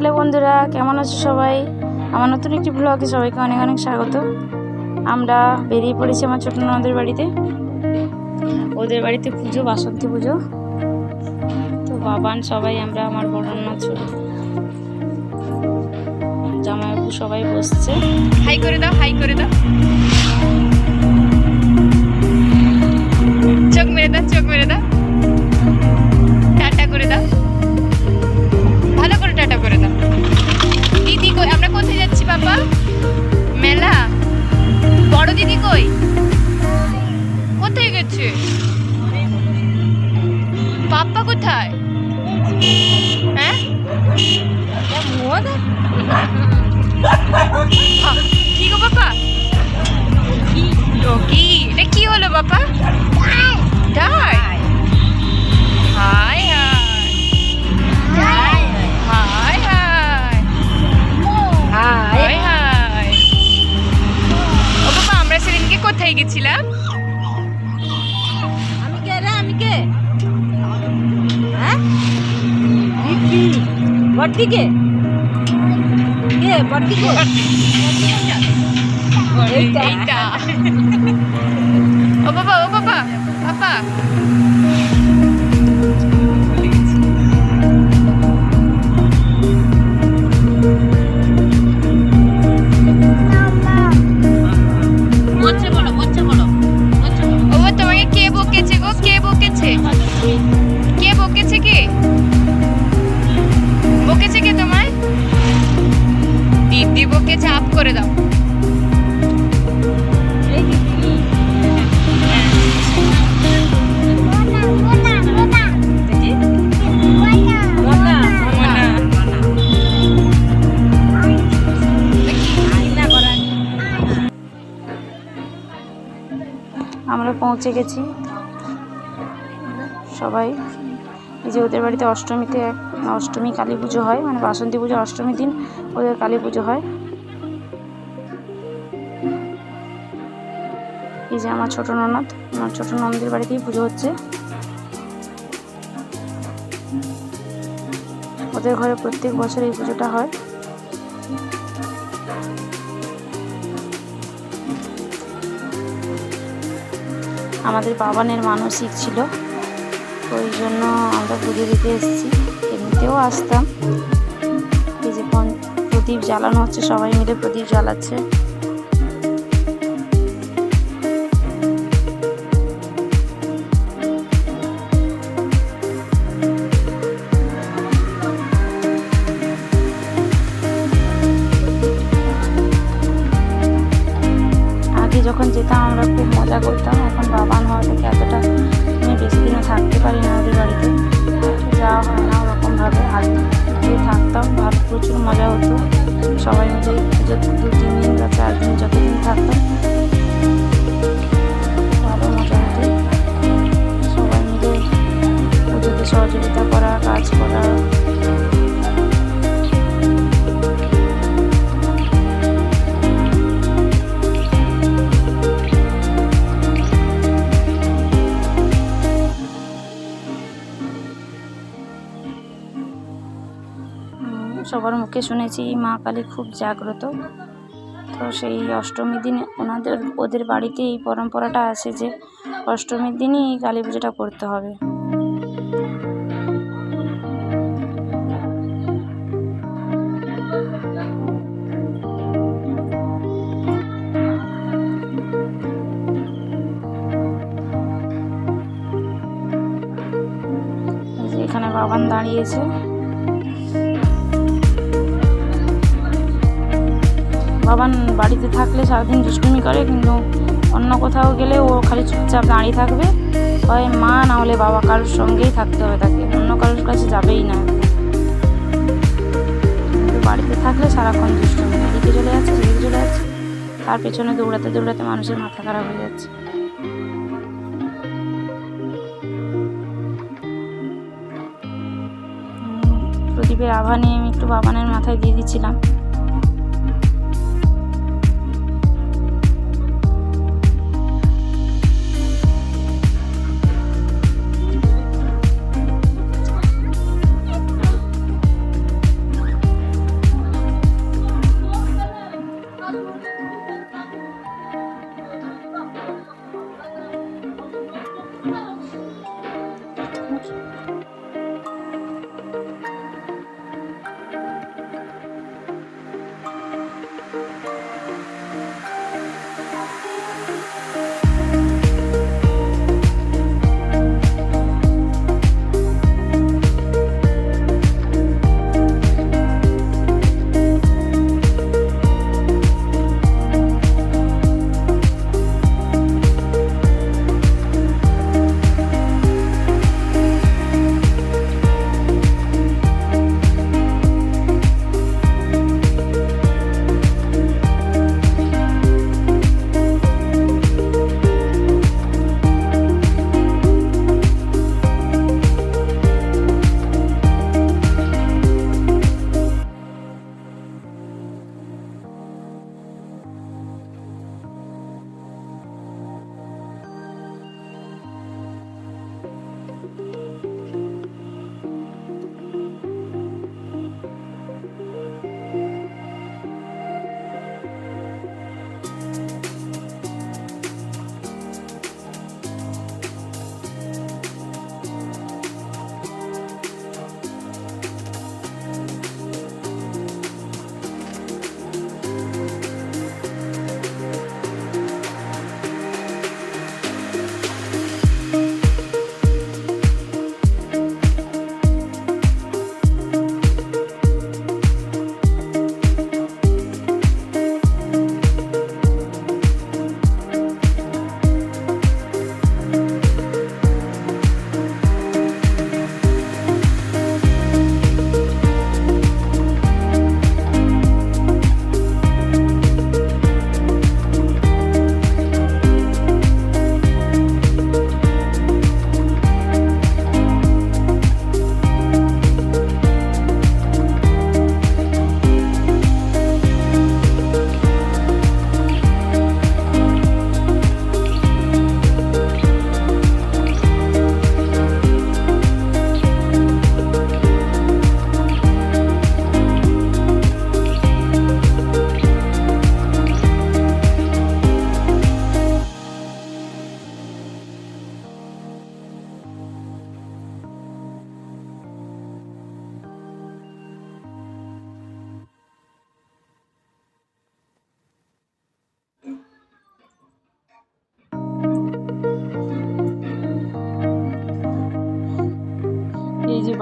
Hello বন্ধুরা, কেমন আছো সবাই? আমার নতুন একটি ব্লগে সবাইকে অনেক অনেক স্বাগত। আমরা বেরিয়ে পড়েছি আমার ছোটো ননদের বাড়িতে। ওদের বাড়িতে পুজো, বাসন্তী পুজো। তো বাবান, সবাই আমরা, আমার বড় না ছোট। জামাইবাবু সবাই বসছে। হাই করে দাও হাই করে দাও। হা, কি গো বাবা? কি? এটা কি হলো বাবা? ডাই হাই হাই হাই হাই হাই ও বাবা আমরা সেদিনকে কোথায় গেছিলাম? আমি কে রে? আমি কে? হ্যাঁ? কে? কে বড়দি কে এইটা। এইটা ও বাবা ও বাবা বাবা পৌঁছে গেছি। সবাই এই যে ওদের বাড়িতে অষ্টমীতে এক, অষ্টমী কালী পুজো হয় মানে বাসন্তী পুজো, অষ্টমীর দিন ওদের কালী পুজো হয়। এই যে আমার ছোটো ননদ, আমার ছোটো ননদের বাড়িতেই পুজো হচ্ছে। ওদের ঘরে প্রত্যেক বছর এই পুজোটা হয়। আমাদের বাবানের মানসিক ছিল। ওই জন্য আমরা পুজো দিতে এসেছি। এমনিতেও আসতাম। এই যে প্রদীপ জ্বালানো হচ্ছে, সবাই মিলে প্রদীপ জ্বালাচ্ছে। সবার মুখে শুনেছি মা কালী খুব জাগ্রত। তো সেই অষ্টমীর দিন ওনাদের, ওদের বাড়িতে এই পরম্পরাটা আছে যে অষ্টমীর দিনই এই কালী পুজোটা করতে হবে। এখানে বাবান দাঁড়িয়েছে। বাবান বাড়িতে থাকলে সারাদিন দুষ্টুমি করে, কিন্তু অন্য কোথাও গেলে ও খালি চুপচাপ দাঁড়িয়ে থাকবে। হয় মা, না হলে বাবা কারোর সঙ্গেই থাকতে হবে তাকে, অন্য কারোর কাছে যাবেই না। বাড়িতে থাকলে সারাক্ষণ দুষ্টুমি, এদিকে চলে যাচ্ছে, সেদিকে চলে যাচ্ছে। তার পেছনে দৌড়াতে দৌড়াতে মানুষের মাথা খারাপ হয়ে যাচ্ছে। প্রদীপের আভা নিয়ে আমি একটু বাবানের মাথায় দিয়ে দিচ্ছিলাম।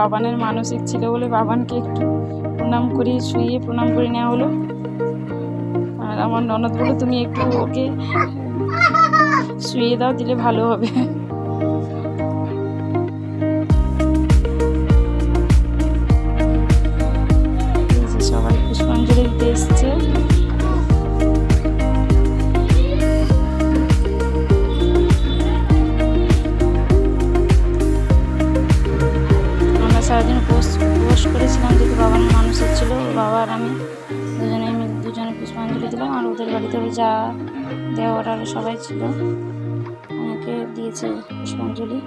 বাবানের মানসিক ছিল বলে বাবানকে একটু প্রণাম করি, শুয়ে প্রণাম করে নেওয়া হলো। আর আমার ননদ বলে তুমি একটু ওকে শুয়ে দাও, দিলে ভালো হবে। সবাই পুষ্পাঞ্জলি দিতে এসছে। উপোস উপোস করেছিলাম যেহেতু বাবার মানুষ ছিল বাবা আর আমি দুজনে দুজনে পুষ্পাঞ্জলি দিলাম আর ওদের বাড়িতে ওই যা দেওয়ার আর সবাই ছিল অনেকে দিয়েছে পুষ্পাঞ্জলি